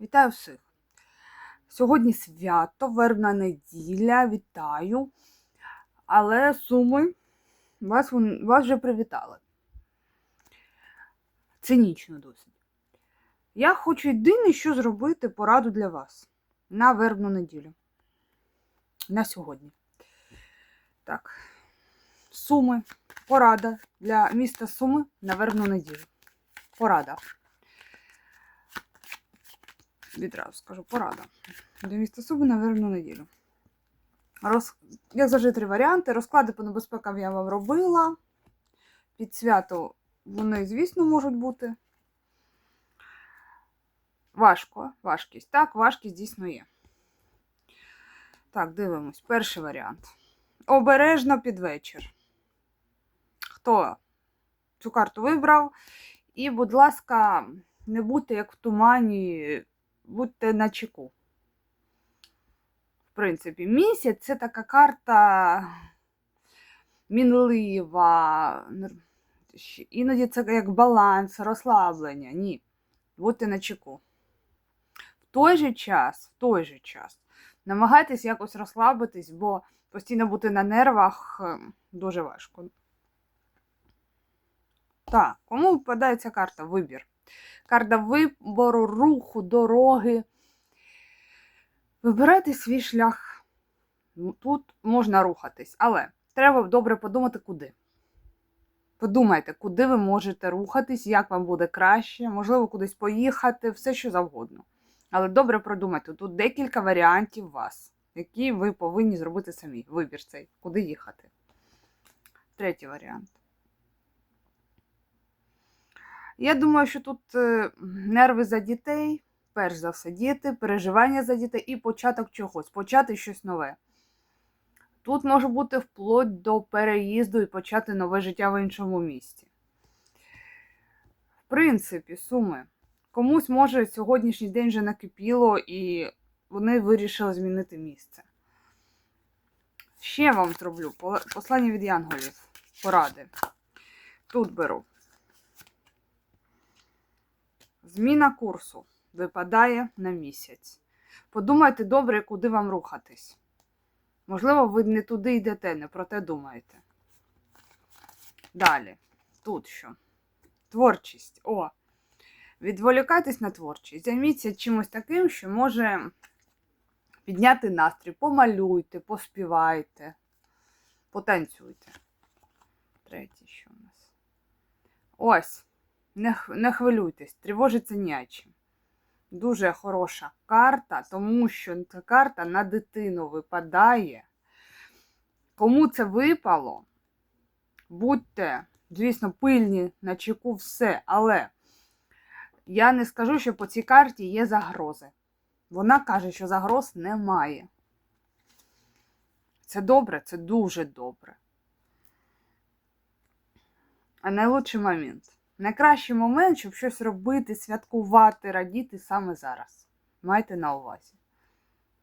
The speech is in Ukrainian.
Вітаю всіх! Сьогодні свято, вербна неділя, вітаю. Але суми вас, вас вже привітали. Цинічно досить. Я хочу єдине, що зробити пораду для вас на вербну неділю. На сьогодні. Так. Суми. Порада для міста Суми на вербну неділю. Порада. Відразу скажу, порада. Для міста Суми на вербну неділю. Роз... Як завжди, три варіанти. Розклади по небезпекам я вам робила. Під свято вони, звісно, можуть бути. Важко, важкість. Так, важкість дійсно є. Так, дивимось. Перший варіант. Обережно під вечір. Хто цю карту вибрав? І, будь ласка, не будьте як в тумані, будьте на чеку. В принципі, місяць це така карта мінлива. Іноді це як баланс, розслаблення. Ні. Будьте на чеку. В той же час, в той же час, намагайтесь якось розслабитись, бо постійно бути на нервах е, дуже важко. Так, кому випадає ця карта? Вибір. Карта вибору, руху, дороги. Вибирайте свій шлях. Тут можна рухатись, але треба добре подумати, куди. Подумайте, куди ви можете рухатись, як вам буде краще, можливо, кудись поїхати, все що завгодно. Але добре продумайте, тут декілька варіантів вас, які ви повинні зробити самі. Вибір цей, куди їхати. Третій варіант. Я думаю, що тут е, нерви за дітей, перш за все, діти, переживання за дітей і початок чогось, почати щось нове. Тут може бути вплоть до переїзду і почати нове життя в іншому місті. В принципі, суми. Комусь може сьогоднішній день вже накипіло, і вони вирішили змінити місце. Ще вам зроблю послання від янголів. Поради. Тут беру. Зміна курсу випадає на місяць. Подумайте добре, куди вам рухатись. Можливо, ви не туди йдете, не про те думаєте. Далі. Тут що? Творчість. О! Відволікайтесь на творчість. Займіться чимось таким, що може підняти настрій. Помалюйте, поспівайте, потанцюйте. Третє, що у нас? Ось. Не, не хвилюйтесь, тривожиться ніячим. Дуже хороша карта, тому що ця карта на дитину випадає. Кому це випало, будьте, звісно, пильні на чеку все, але я не скажу, що по цій карті є загрози. Вона каже, що загроз немає. Це добре, це дуже добре. А найлучший момент. Найкращий момент, щоб щось робити, святкувати, радіти саме зараз. Майте на увазі.